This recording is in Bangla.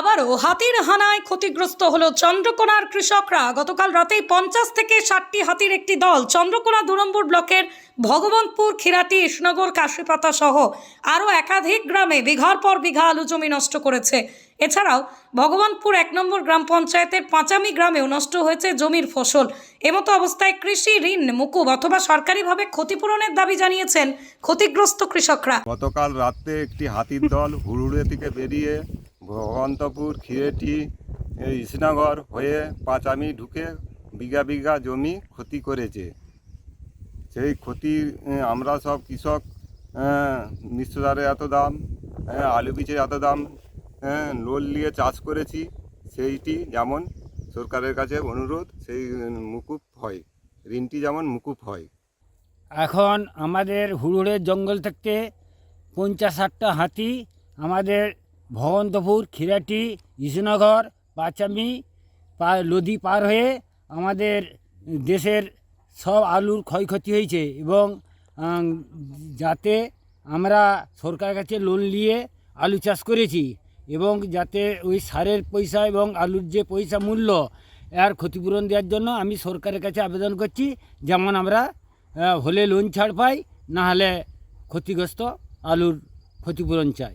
আবারও হাতির হানায় ক্ষতিগ্রস্ত হলো চন্দ্রকোনার কৃষকরা। গতকাল রাতেই পঞ্চাশ থেকে ষাটটি হাতির একটি দল চন্দ্রকোনা দুরম্বুর ব্লকের ভগবন্তপুর, খিরাটি ইসনগর কাশীপাতা সহ আরও একাধিক গ্রামে বিঘার পর বিঘা আলু জমি নষ্ট করেছে। এছাড়াও ভগবানপুর এক নম্বর গ্রাম পঞ্চায়েতের পাঁচামি গ্রামেও নষ্ট হয়েছে জমির ফসল। এমতো অবস্থায় কৃষি ঋণ, মুকুব অথবা সরকারিভাবে ক্ষতিপূরণের দাবি জানিয়েছেন ক্ষতিগ্রস্ত কৃষকরা। গতকাল রাতে একটি হাতির দল হুড়ুড়ে থেকে বেরিয়ে ভগবন্তপুর খিরেটি ইসনগর হয়ে পাঁচামি ঢুকে বিঘা বিঘা জমি ক্ষতি করেছে। সেই ক্ষতি আমরা সব কৃষক মিশ্র সারে এত দাম আলু বীজের এত দাম লোন নিয়ে চাষ করেছি, সেইটি যেমন সরকারের কাছে অনুরোধ, সেই মুকুব হয়, ঋণটি যেমন মুকুব হয়। এখন আমাদের হুড়ুড়ের জঙ্গল থেকে পঞ্চাশ ষাটটা হাতি আমাদের ভগবন্তপুর খিরাটি ইসনগর পাচামি পা নদী পার হয়ে আমাদের দেশের সব আলুর ক্ষয়ক্ষতি হয়েছে এবং যাতে আমরা সরকার কাছে লোন নিয়ে আলু চাষ করেছি এবং যাতে ওই সারের পয়সা এবং আলুর যে পয়সা মূল্য, এর ক্ষতিপূরণ দেওয়ার জন্য আমি সরকারের কাছে আবেদন করছি, যেমন আমরা হলে লোন ছাড় পাই, না হলে ক্ষতিগ্রস্ত আলুর ক্ষতিপূরণ চাই।